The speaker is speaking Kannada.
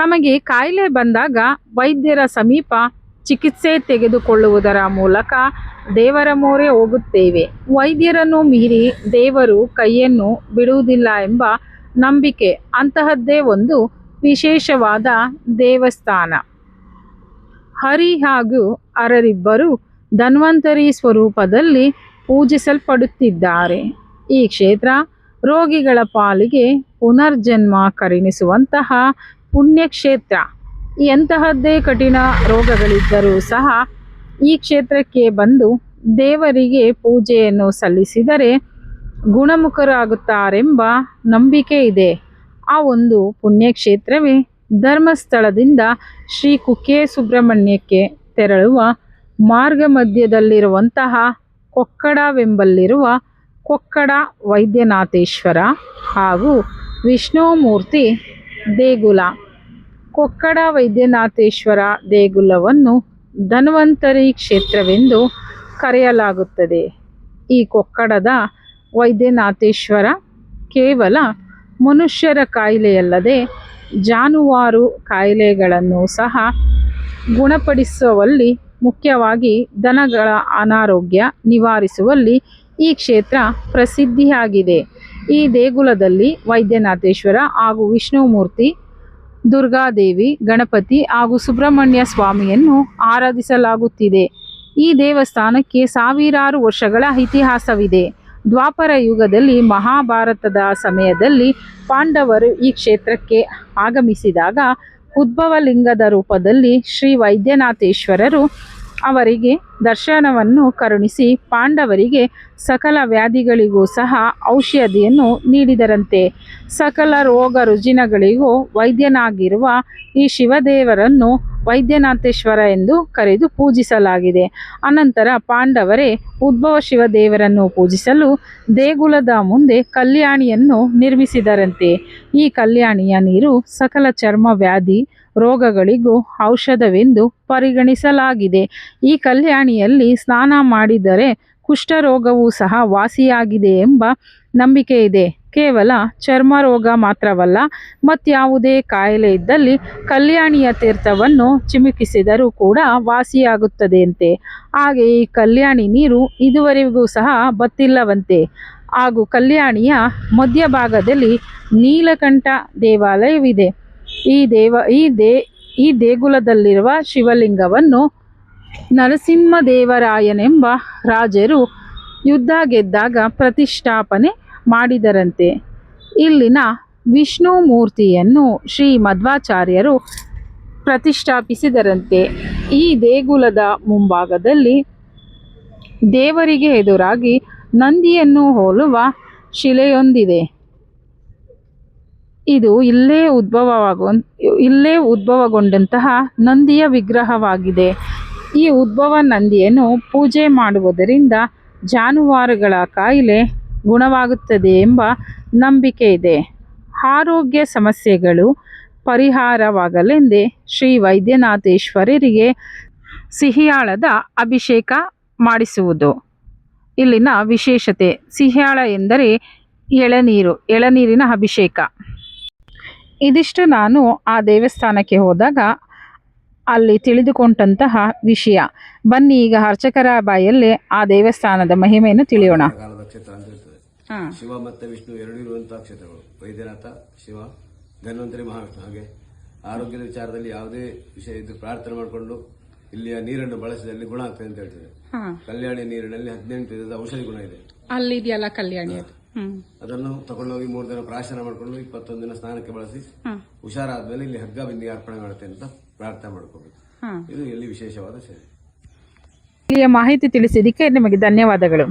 ನಮಗೆ ಕಾಯಿಲೆ ಬಂದಾಗ ವೈದ್ಯರ ಸಮೀಪ ಚಿಕಿತ್ಸೆ ತೆಗೆದುಕೊಳ್ಳುವುದರ ಮೂಲಕ ದೇವರ ಮೋರೆ ಹೋಗುತ್ತೇವೆ. ವೈದ್ಯರನ್ನು ಮೀರಿ ದೇವರು ಕೈಯನ್ನು ಬಿಡುವುದಿಲ್ಲ ಎಂಬ ನಂಬಿಕೆ ಅಂತಹದ್ದೇ ಒಂದು ವಿಶೇಷವಾದ ದೇವಸ್ಥಾನ. ಹರಿ ಹಾಗೂ ಅರರಿಬ್ಬರು ಧನ್ವಂತರಿ ಸ್ವರೂಪದಲ್ಲಿ ಪೂಜಿಸಲ್ಪಡುತ್ತಿದ್ದಾರೆ. ಈ ಕ್ಷೇತ್ರ ರೋಗಿಗಳ ಪಾಲಿಗೆ ಪುನರ್ಜನ್ಮ ಕರುಣಿಸುವಂತಹ ಪುಣ್ಯಕ್ಷೇತ್ರ. ಎಂತಹದ್ದೇ ಕಠಿಣ ರೋಗಗಳಿದ್ದರೂ ಸಹ ಈ ಕ್ಷೇತ್ರಕ್ಕೆ ಬಂದು ದೇವರಿಗೆ ಪೂಜೆಯನ್ನು ಸಲ್ಲಿಸಿದರೆ ಗುಣಮುಖರಾಗುತ್ತಾರೆಂಬ ನಂಬಿಕೆ ಇದೆ. ಆ ಒಂದು ಪುಣ್ಯಕ್ಷೇತ್ರವೇ ಧರ್ಮಸ್ಥಳದಿಂದ ಶ್ರೀ ಕುಕ್ಕೆ ಸುಬ್ರಹ್ಮಣ್ಯಕ್ಕೆ ತೆರಳುವ ಮಾರ್ಗ ಮಧ್ಯದಲ್ಲಿರುವಂತಹ ಕೊಕ್ಕಡವೆಂಬಲ್ಲಿರುವ ಕೊಕ್ಕಡ ವೈದ್ಯನಾಥೇಶ್ವರ ಹಾಗೂ ವಿಷ್ಣುಮೂರ್ತಿ ದೇಗುಲ. ಕೊಕ್ಕಡ ವೈದ್ಯನಾಥೇಶ್ವರ ದೇಗುಲವನ್ನು ಧನ್ವಂತರಿ ಕ್ಷೇತ್ರವೆಂದು ಕರೆಯಲಾಗುತ್ತದೆ. ಈ ಕೊಕ್ಕಡದ ವೈದ್ಯನಾಥೇಶ್ವರ ಕೇವಲ ಮನುಷ್ಯರ ಕಾಯಿಲೆಯಲ್ಲದೆ ಜಾನುವಾರು ಕಾಯಿಲೆಗಳನ್ನು ಸಹ ಗುಣಪಡಿಸುವಲ್ಲಿ ಮುಖ್ಯವಾಗಿ ದನಗಳ ಅನಾರೋಗ್ಯ ನಿವಾರಿಸುವಲ್ಲಿ ಈ ಕ್ಷೇತ್ರ ಪ್ರಸಿದ್ಧಿಯಾಗಿದೆ. ಈ ದೇಗುಲದಲ್ಲಿ ವೈದ್ಯನಾಥೇಶ್ವರ ಹಾಗೂ ವಿಷ್ಣುಮೂರ್ತಿ, ದುರ್ಗಾದೇವಿ, ಗಣಪತಿ ಹಾಗೂ ಸುಬ್ರಹ್ಮಣ್ಯ ಸ್ವಾಮಿಯನ್ನು ಆರಾಧಿಸಲಾಗುತ್ತಿದೆ. ಈ ದೇವಸ್ಥಾನಕ್ಕೆ ಸಾವಿರಾರು ವರ್ಷಗಳ ಇತಿಹಾಸವಿದೆ. ದ್ವಾಪರ ಯುಗದಲ್ಲಿ ಮಹಾಭಾರತದ ಸಮಯದಲ್ಲಿ ಪಾಂಡವರು ಈ ಕ್ಷೇತ್ರಕ್ಕೆ ಆಗಮಿಸಿದಾಗ ಉದ್ಭವಲಿಂಗದ ರೂಪದಲ್ಲಿ ಶ್ರೀ ವೈದ್ಯನಾಥೇಶ್ವರರು ಅವರಿಗೆ ದರ್ಶನವನ್ನು ಕರುಣಿಸಿ ಪಾಂಡವರಿಗೆ ಸಕಲ ವ್ಯಾಧಿಗಳಿಗೂ ಸಹ ಔಷಧಿಯನ್ನು ನೀಡಿದರಂತೆ. ಸಕಲ ರೋಗ ರುಜಿನಗಳಿಗೂ ವೈದ್ಯನಾಗಿರುವ ಈ ಶಿವದೇವರನ್ನು ವೈದ್ಯನಾಥೇಶ್ವರ ಎಂದು ಕರೆದು ಪೂಜಿಸಲಾಗಿದೆ. ಅನಂತರ ಪಾಂಡವರೇ ಉದ್ಭವ ಶಿವದೇವರನ್ನು ಪೂಜಿಸಲು ದೇಗುಲದ ಮುಂದೆ ಕಲ್ಯಾಣಿಯನ್ನು ನಿರ್ಮಿಸಿದರಂತೆ. ಈ ಕಲ್ಯಾಣಿಯ ನೀರು ಸಕಲ ಚರ್ಮ ವ್ಯಾಧಿ ರೋಗಗಳಿಗೂ ಔಷಧವೆಂದು ಪರಿಗಣಿಸಲಾಗಿದೆ. ಈ ಕಲ್ಯಾಣಿಯಲ್ಲಿ ಸ್ನಾನ ಮಾಡಿದರೆ ಕುಷ್ಠರೋಗವೂ ಸಹ ವಾಸಿಯಾಗಿದೆ ಎಂಬ ನಂಬಿಕೆ ಇದೆ ಕೇವಲ ಚರ್ಮ ರೋಗ ಮಾತ್ರವಲ್ಲ, ಮತ್ಯಾವುದೇ ಕಾಯಿಲೆ ಇದ್ದಲ್ಲಿ ಕಲ್ಯಾಣಿಯ ತೀರ್ಥವನ್ನು ಚಿಮುಕಿಸಿದರೂ ಕೂಡ ವಾಸಿಯಾಗುತ್ತದೆಯಂತೆ. ಹಾಗೆ ಈ ಕಲ್ಯಾಣಿ ನೀರು ಇದುವರೆಗೂ ಸಹ ಬತ್ತಿಲ್ಲವಂತೆ. ಹಾಗೂ ಕಲ್ಯಾಣಿಯ ಮಧ್ಯಭಾಗದಲ್ಲಿ ನೀಲಕಂಠ ದೇವಾಲಯವಿದೆ. ಈ ದೇವ, ಈ ದೇ, ಈ ದೇಗುಲದಲ್ಲಿರುವ ಶಿವಲಿಂಗವನ್ನು ನರಸಿಂಹದೇವರಾಯನೆಂಬ ರಾಜರು ಯುದ್ಧ ಗೆದ್ದಾಗ ಪ್ರತಿಷ್ಠಾಪನೆ ಮಾಡಿದರಂತೆ. ಇಲ್ಲಿನ ವಿಷ್ಣು ಮೂರ್ತಿಯನ್ನು ಶ್ರೀ ಮಧ್ವಾಚಾರ್ಯರು ಪ್ರತಿಷ್ಠಾಪಿಸಿದರಂತೆ. ಈ ದೇಗುಲದ ಮುಂಭಾಗದಲ್ಲಿ ದೇವರಿಗೆ ಎದುರಾಗಿ ನಂದಿಯನ್ನು ಹೋಲುವ ಶಿಲೆಯೊಂದಿದೆ. ಇದು ಇಲ್ಲೇ ಉದ್ಭವವಾಗು, ಇಲ್ಲೇ ಉದ್ಭವಗೊಂಡಂತಹ ನಂದಿಯ ವಿಗ್ರಹವಾಗಿದೆ. ಈ ಉದ್ಭವ ನಂದಿಯನ್ನು ಪೂಜೆ ಮಾಡುವುದರಿಂದ ಜಾನುವಾರುಗಳ ಕಾಯಿಲೆ ಗುಣವಾಗುತ್ತದೆ ಎಂಬ ನಂಬಿಕೆ ಇದೆ. ಆರೋಗ್ಯ ಸಮಸ್ಯೆಗಳು ಪರಿಹಾರವಾಗಲೆಂದೇ ಶ್ರೀ ವೈದ್ಯನಾಥೇಶ್ವರರಿಗೆ ಸಿಹಿಯಾಳದ ಅಭಿಷೇಕ ಮಾಡಿಸುವುದು. ಇಲ್ಲಿನ ವಿಶೇಷತೆ, ಸಿಹಿಯಾಳ ಎಂದರೆ ಎಳನೀರು, ಎಳನೀರಿನ ಅಭಿಷೇಕ. ಇದಿಷ್ಟು ನಾನು ಆ ದೇವಸ್ಥಾನಕ್ಕೆ ಹೋದಾಗ ಅಲ್ಲಿ ತಿಳಿದುಕೊಂಡಂತಹ ವಿಷಯ. ಬನ್ನಿ, ಈಗ ಅರ್ಚಕರ ಬಾಯಲ್ಲಿ ಆ ದೇವಸ್ಥಾನದ ಮಹಿಮೆಯನ್ನು ತಿಳಿಯೋಣ. ಶಿವ ಮತ್ತೆ ವಿಷ್ಣು ಎರಡು ಇರುವಂತಹ ಕ್ಷೇತ್ರಗಳು. ವೈದ್ಯನಾಥ ಶಿವ ಧನ್ವಂತರಿ ಮಹಾವಿಷ್ಣು. ಹಾಗೆ ಆರೋಗ್ಯದ ವಿಚಾರದಲ್ಲಿ ಯಾವುದೇ ವಿಷಯ ಇದ್ದು ಪ್ರಾರ್ಥನೆ ಮಾಡಿಕೊಂಡು ಇಲ್ಲಿಯ ನೀರನ್ನು ಬಳಸಿದಲ್ಲಿ ಗುಣ ಆಗ್ತದೆ ಅಂತ ಹೇಳ್ತದೆ ಕಲ್ಯಾಣಿ ನೀರಿನಲ್ಲಿ ಹದಿನೆಂಟು ವಿಧದ ಔಷಧಿ ಗುಣ ಇದೆ. ಅಲ್ಲಿ ಇದೆಯಲ್ಲ ಕಲ್ಯಾಣಿ ಅದನ್ನು ತಗೊಂಡೋಗಿ ಮೂರು ದಿನ ಪ್ರಾಶನ ಮಾಡಿಕೊಂಡು ಇಪ್ಪತ್ತೊಂದು ದಿನ ಸ್ನಾನಕ್ಕೆ ಬಳಸಿ ಹುಷಾರಾದ ಹುಷಾರಾದ್ಮೇಲೆ ಇಲ್ಲಿ ಹಗ್ಗ ಬಿಂದಿಗೆ ಅರ್ಪಣೆ ಮಾಡುತ್ತೆ ಅಂತ ಪ್ರಾರ್ಥನೆ ಮಾಡ್ಕೋಬೇಕು. ಇದು ಇಲ್ಲಿ ವಿಶೇಷವಾದ ಸೇವೆ. ಇಲ್ಲಿಯ ಮಾಹಿತಿ ತಿಳಿಸಿದ್ದಕ್ಕೆ ನಿಮಗೆ ಧನ್ಯವಾದಗಳು.